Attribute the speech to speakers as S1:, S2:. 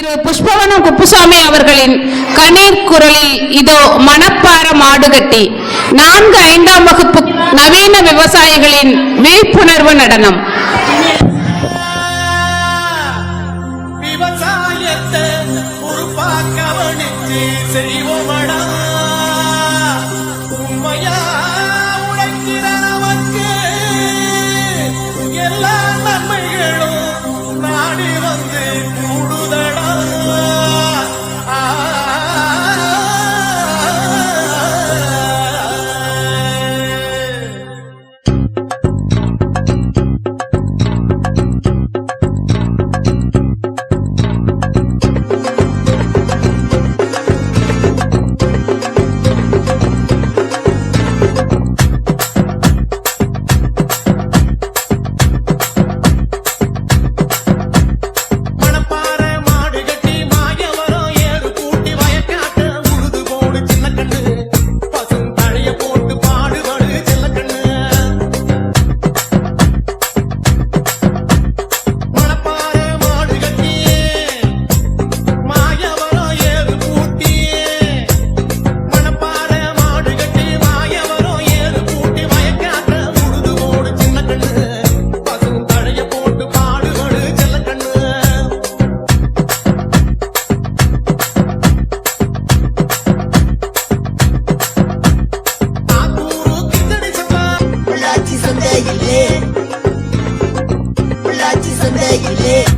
S1: திரு புஷ்பவனம் குப்புசாமி அவர்களின் கண்ணீர் குரலில் இதோ மணப்பார மாடுகட்டி நான்கு ஐந்தாம் வகுப்பு நவீன விவசாயிகளின் விழிப்புணர்வு நடனம்.
S2: விவசாயத்தை regulate.